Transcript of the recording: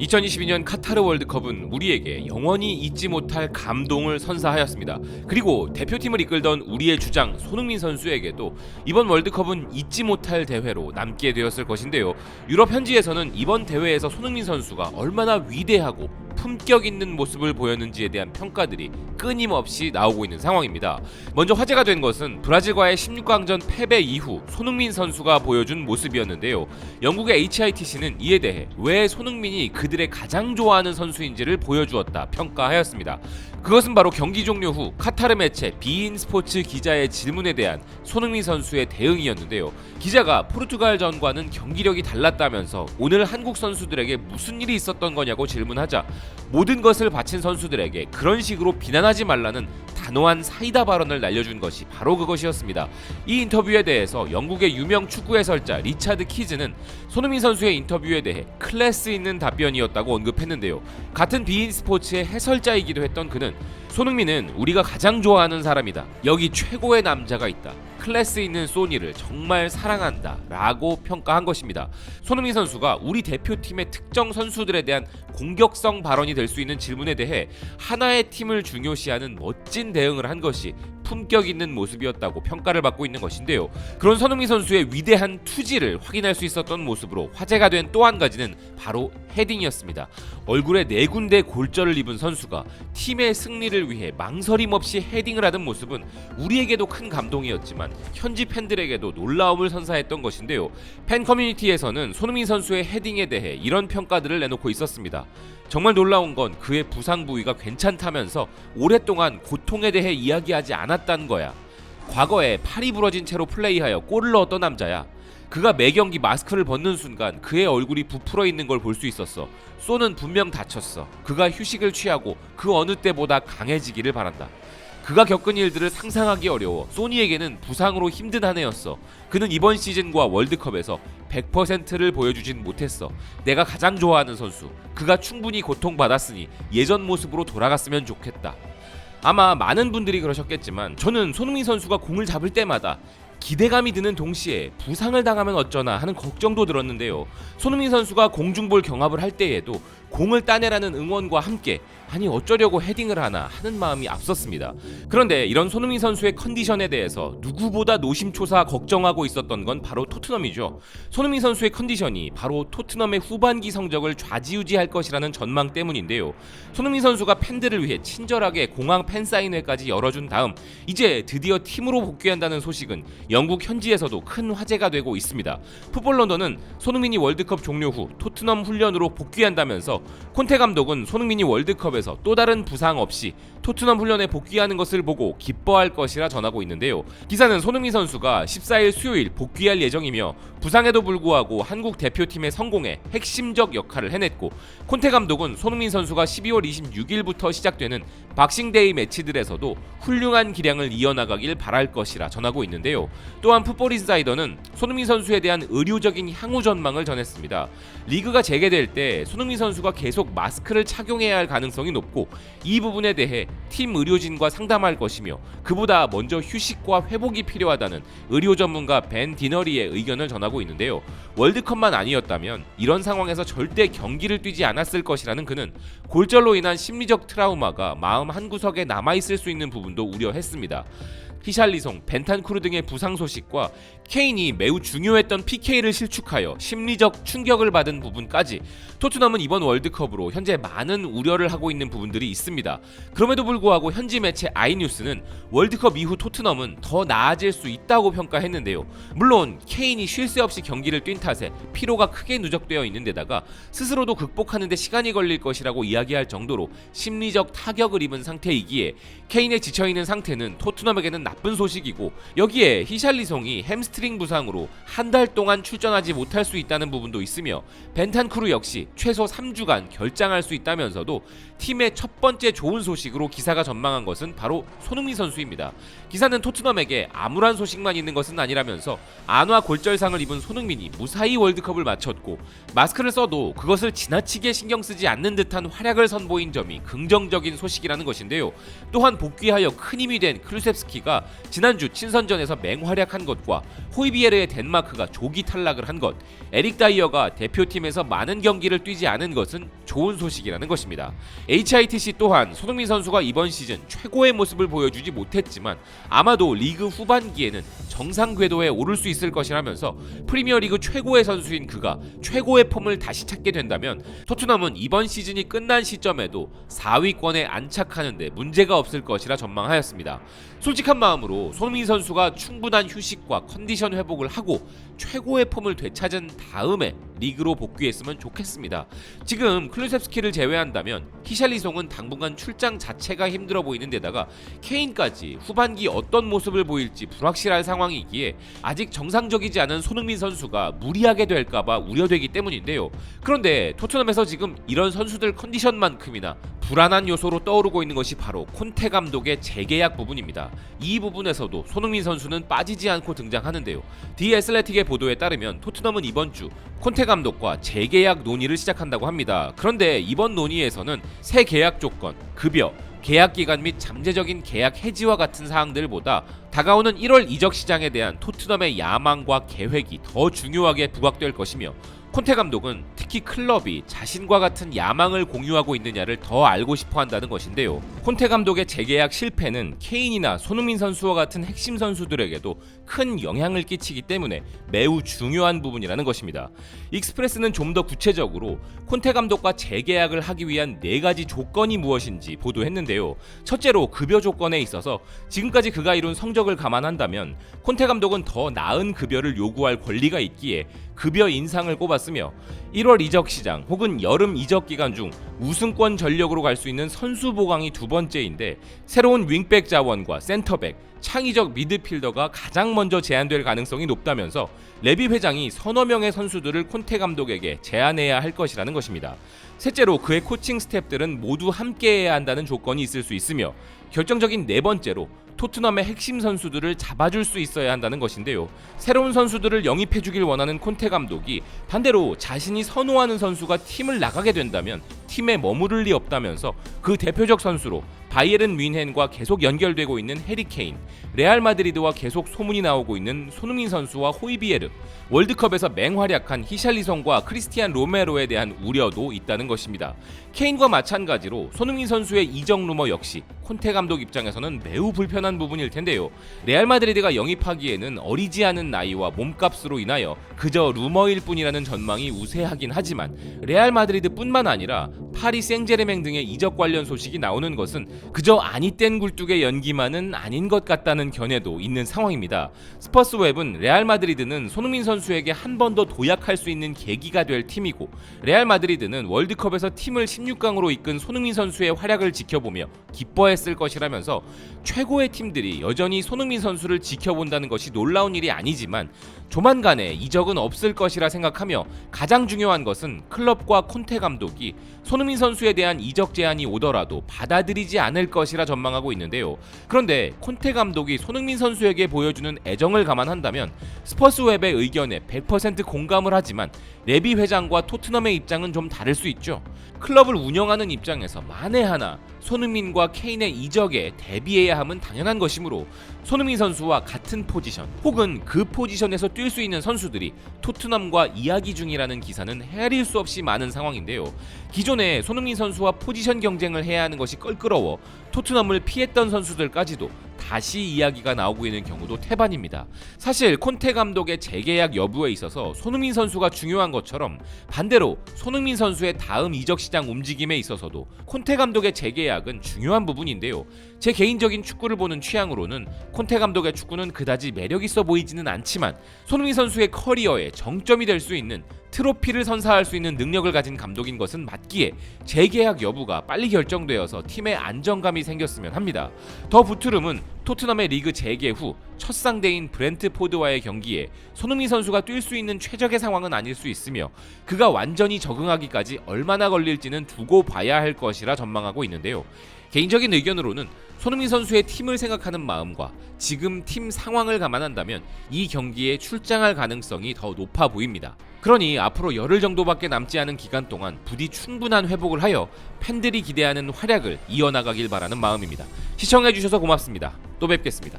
2022년 카타르 월드컵은 우리에게 영원히 잊지 못할 감동을 선사하였습니다. 그리고 대표팀을 이끌던 우리의 주장 손흥민 선수에게도 이번 월드컵은 잊지 못할 대회로 남게 되었을 것인데요. 유럽 현지에서는 이번 대회에서 손흥민 선수가 얼마나 위대하고 품격 있는 모습을 보였는지에 대한 평가들이 끊임없이 나오고 있는 상황입니다. 먼저 화제가 된 것은 브라질과의 16강전 패배 이후 손흥민 선수가 보여준 모습이었는데요. 영국의 HITC는 이에 대해 왜 손흥민이 그들의 가장 좋아하는 선수인지를 보여주었다 평가하였습니다. 그것은 바로 경기 종료 후 카타르 매체 비인 스포츠 기자의 질문에 대한 손흥민 선수의 대응이었는데요. 기자가 포르투갈전과는 경기력이 달랐다면서 오늘 한국 선수들에게 무슨 일이 있었던 거냐고 질문하자 모든 것을 바친 선수들에게 그런 식으로 비난하지 말라는 단호한 사이다 발언을 날려준 것이 바로 그것이었습니다. 이 인터뷰에 대해서 영국의 유명 축구 해설자 리차드 키즈는 손흥민 선수의 인터뷰에 대해 클래스 있는 답변이었다고 언급했는데요. 같은 비인 스포츠의 해설자이기도 했던 그는 손흥민은 우리가 가장 좋아하는 사람이다. 여기 최고의 남자가 있다. 클래스 있는 소니를 정말 사랑한다. 라고 평가한 것입니다. 손흥민 선수가 우리 대표팀의 특정 선수들에 대한 공격성 발언이 될 수 있는 질문에 대해 하나의 팀을 중요시하는 멋진 대응을 한 것이 품격 있는 모습이었다고 평가를 받고 있는 것인데요. 그런 손흥민 선수의 위대한 투지를 확인할 수 있었던 모습으로 화제가 된 또 한 가지는 바로 헤딩이었습니다. 얼굴에 네 군데 골절을 입은 선수가 팀의 승리를 위해 망설임 없이 헤딩을 하던 모습은 우리에게도 큰 감동이었지만 현지 팬들에게도 놀라움을 선사했던 것인데요. 팬 커뮤니티에서는 손흥민 선수의 헤딩에 대해 이런 평가들을 내놓고 있었습니다. 정말 놀라운 건 그의 부상 부위가 괜찮다면서 오랫동안 고통에 대해 이야기하지 않았다는 거야. 과거에 팔이 부러진 채로 플레이하여 골을 넣었던 남자야. 그가 매 경기 마스크를 벗는 순간 그의 얼굴이 부풀어 있는 걸 볼 수 있었어. 소는 분명 다쳤어. 그가 휴식을 취하고 그 어느 때보다 강해지기를 바란다. 그가 겪은 일들을 상상하기 어려워. 소니에게는 부상으로 힘든 한 해였어. 그는 이번 시즌과 월드컵에서 100%를 보여주진 못했어. 내가 가장 좋아하는 선수. 그가 충분히 고통받았으니 예전 모습으로 돌아갔으면 좋겠다. 아마 많은 분들이 그러셨겠지만 저는 손흥민 선수가 공을 잡을 때마다 기대감이 드는 동시에 부상을 당하면 어쩌나 하는 걱정도 들었는데요. 손흥민 선수가 공중볼 경합을 할 때에도 공을 따내라는 응원과 함께 아니 어쩌려고 헤딩을 하나 하는 마음이 앞섰습니다. 그런데 이런 손흥민 선수의 컨디션에 대해서 누구보다 노심초사 걱정하고 있었던 건 바로 토트넘이죠. 손흥민 선수의 컨디션이 바로 토트넘의 후반기 성적을 좌지우지할 것이라는 전망 때문인데요. 손흥민 선수가 팬들을 위해 친절하게 공항 팬사인회까지 열어준 다음 이제 드디어 팀으로 복귀한다는 소식은 영국 현지에서도 큰 화제가 되고 있습니다. 풋볼 런던은 손흥민이 월드컵 종료 후 토트넘 훈련으로 복귀한다면서 콘테 감독은 손흥민이 월드컵에 서 또 다른 부상 없이 토트넘 훈련에 복귀하는 것을 보고 기뻐할 것이라 전하고 있는데요. 기사는 손흥민 선수가 14일 수요일 복귀할 예정이며 부상에도 불구하고 한국 대표팀의 성공에 핵심적 역할을 해냈고 콘테 감독은 손흥민 선수가 12월 26일부터 시작되는 박싱데이 매치들에서도 훌륭한 기량을 이어나가길 바랄 것이라 전하고 있는데요. 또한 풋볼 인사이더는 손흥민 선수에 대한 의료적인 향후 전망을 전했습니다. 리그가 재개될 때 손흥민 선수가 계속 마스크를 착용해야 할 가능성이 높고 이 부분에 대해 팀 의료진과 상담할 것이며 그보다 먼저 휴식과 회복이 필요하다는 의료 전문가 벤 디너리의 의견을 전하고 있는데요. 월드컵만 아니었다면 이런 상황에서 절대 경기를 뛰지 않았을 것이라는 그는 골절로 인한 심리적 트라우마가 마음 한구석에 남아 있을 수 있는 부분도 우려했습니다. 히샬리송, 벤탄쿠르 등의 부상 소식과 케인이 매우 중요했던 PK를 실축하여 심리적 충격을 받은 부분까지 토트넘은 이번 월드컵으로 현재 많은 우려를 하고 있는 부분들이 있습니다. 그럼에도 불구하고 현지 매체 아이뉴스는 월드컵 이후 토트넘은 더 나아질 수 있다고 평가했는데요. 물론 케인이 쉴 새 없이 경기를 뛴 탓에 피로가 크게 누적되어 있는 데다가 스스로도 극복하는 데 시간이 걸릴 것이라고 이야기할 정도로 심리적 타격을 입은 상태이기에 케인의 지쳐 있는 상태는 토트넘에게는 나쁜 소식이고 여기에 히샬리송이 햄스트링 부상으로 한 달 동안 출전하지 못할 수 있다는 부분도 있으며 벤탄쿠르 역시 최소 3주간 결장할 수 있다면서도 팀의 첫 번째 좋은 소식으로 기사가 전망한 것은 바로 손흥민 선수입니다. 기사는 토트넘에게 암울한 소식만 있는 것은 아니라면서 안와 골절상을 입은 손흥민이 무사히 월드컵을 마쳤고 마스크를 써도 그것을 지나치게 신경 쓰지 않는 듯한 활약을 선보인 점이 긍정적인 소식이라는 것인데요. 또한 복귀하여 큰 힘이 된 클루셉스키가 지난주 친선전에서 맹활약한 것과 호이비에르의 덴마크가 조기 탈락을 한 것, 에릭 다이어가 대표팀에서 많은 경기를 뛰지 않은 것은 좋은 소식이라는 것입니다. HITC 또한 손흥민 선수가 이번 시즌 최고의 모습을 보여주지 못했지만 아마도 리그 후반기에는 정상 궤도에 오를 수 있을 것이라면서 프리미어리그 최고의 선수인 그가 최고의 폼을 다시 찾게 된다면 토트넘은 이번 시즌이 끝난 시점에도 4위권에 안착하는데 문제가 없을 것이라 전망하였습니다. 솔직한 마음으로 손흥민 선수가 충분한 휴식과 컨디션 회복을 하고 최고의 폼을 되찾은 다음에 리그로 복귀했으면 좋겠습니다. 지금 클루셉스키를 제외한다면 히샬리송은 당분간 출장 자체가 힘들어 보이는 데다가 케인까지 후반기 어떤 모습을 보일지 불확실할 상황이기에 아직 정상적이지 않은 손흥민 선수가 무리하게 될까봐 우려되기 때문인데요. 그런데 토트넘에서 지금 이런 선수들 컨디션만큼이나 불안한 요소로 떠오르고 있는 것이 바로 콘테 감독의 재계약 부분입니다. 이 부분에서도 손흥민 선수는 빠지지 않고 등장하는데요. 디 애슬레틱의 보도에 따르면 토트넘은 이번 주 콘테 감독과 재계약 논의를 시작한다고 합니다. 그런데 이번 논의에서는 새 계약 조건, 급여, 계약 기간 및 잠재적인 계약 해지와 같은 사항들보다 다가오는 1월 이적 시장에 대한 토트넘의 야망과 계획이 더 중요하게 부각될 것이며 콘테 감독은 특히 클럽이 자신과 같은 야망을 공유하고 있느냐를 더 알고 싶어 한다는 것인데요. 콘테 감독의 재계약 실패는 케인이나 손흥민 선수와 같은 핵심 선수들에게도 큰 영향을 끼치기 때문에 매우 중요한 부분이라는 것입니다. 익스프레스는 좀 더 구체적으로 콘테 감독과 재계약을 하기 위한 네 가지 조건이 무엇인지 보도했는데요. 첫째로 급여 조건에 있어서 지금까지 그가 이룬 성적을 감안한다면 콘테 감독은 더 나은 급여를 요구할 권리가 있기에 급여 인상을 꼽았으며 1월 이적 시장 혹은 여름 이적 기간 중 우승권 전력으로 갈 수 있는 선수 보강이 두 번째인데 새로운 윙백 자원과 센터백, 창의적 미드필더가 가장 먼저 제안될 가능성이 높다면서 레비 회장이 서너 명의 선수들을 콘테 감독에게 제안해야 할 것이라는 것입니다. 셋째로 그의 코칭 스태프들은 모두 함께해야 한다는 조건이 있을 수 있으며 결정적인 네 번째로 토트넘의 핵심 선수들을 잡아줄 수 있어야 한다는 것인데요. 새로운 선수들을 영입해주길 원하는 콘테 감독이 반대로 자신이 선호하는 선수가 팀을 나가게 된다면 팀에 머무를 리 없다면서 그 대표적 선수로 바이에른 뮌헨과 계속 연결되고 있는 해리 케인, 레알 마드리드와 계속 소문이 나오고 있는 손흥민 선수와 호이비에르, 월드컵에서 맹활약한 히샬리송과 크리스티안 로메로에 대한 우려도 있다는 것입니다. 케인과 마찬가지로 손흥민 선수의 이적 루머 역시 콘테 감독 입장에서는 매우 불편한 부분일 텐데요. 레알 마드리드가 영입하기에는 어리지 않은 나이와 몸값으로 인하여 그저 루머일 뿐이라는 전망이 우세하긴 하지만 레알 마드리드뿐만 아니라 파리 생제르맹 등의 이적 관련 소식이 나오는 것은 그저 아니 땐 굴뚝의 연기만은 아닌 것 같다는 견해도 있는 상황입니다. 스퍼스 웹은 레알 마드리드는 손흥민 선수에게 한 번 더 도약할 수 있는 계기가 될 팀이고 레알 마드리드는 월드컵에서 팀을 16강으로 이끈 손흥민 선수의 활약을 지켜보며 기뻐했을 것이라면서 최고의 팀들이 여전히 손흥민 선수를 지켜본다는 것이 놀라운 일이 아니지만 조만간에 이적은 없을 것이라 생각하며 가장 중요한 것은 클럽과 콘테 감독이 손흥민 선수에 대한 이적 제안이 오더라도 받아들이지 않을 것이라 전망하고 있는데요. 그런데 콘테 감독이 손흥민 선수에게 보여주는 애정을 감안한다면 스퍼스 웹의 의견에 100% 공감을 하지만 레비 회장과 토트넘의 입장은 좀 다를 수 있죠. 클럽을 운영하는 입장에서 만에 하나 손흥민과 케인의 이적에 대비해야 함은 당연한 것이므로 손흥민 선수와 같은 포지션 혹은 그 포지션에서 뛸 수 있는 선수들이 토트넘과 이야기 중이라는 기사는 헤아릴 수 없이 많은 상황인데요. 기존에 손흥민 선수와 포지션 경쟁을 해야 하는 것이 껄끄러워 토트넘을 피했던 선수들까지도 다시 이야기가 나오고 있는 경우도 태반입니다. 사실 콘테 감독의 재계약 여부에 있어서 손흥민 선수가 중요한 것처럼 반대로 손흥민 선수의 다음 이적 시장 움직임에 있어서도 콘테 감독의 재계약은 중요한 부분인데요. 제 개인적인 축구를 보는 취향으로는 콘테 감독의 축구는 그다지 매력 있어 보이지는 않지만 손흥민 선수의 커리어의 정점이 될 수 있는 트로피를 선사할 수 있는 능력을 가진 감독인 것은 맞기에 재계약 여부가 빨리 결정되어서 팀의 안정감이 생겼으면 합니다. 더 부트름은 토트넘의 리그 재개 후 첫 상대인 브렌트포드와의 경기에 손흥민 선수가 뛸 수 있는 최적의 상황은 아닐 수 있으며 그가 완전히 적응하기까지 얼마나 걸릴지는 두고 봐야 할 것이라 전망하고 있는데요. 개인적인 의견으로는 손흥민 선수의 팀을 생각하는 마음과 지금 팀 상황을 감안한다면 이 경기에 출장할 가능성이 더 높아 보입니다. 그러니 앞으로 열흘 정도밖에 남지 않은 기간 동안 부디 충분한 회복을 하여 팬들이 기대하는 활약을 이어나가길 바라는 마음입니다. 시청해주셔서 고맙습니다. 또 뵙겠습니다.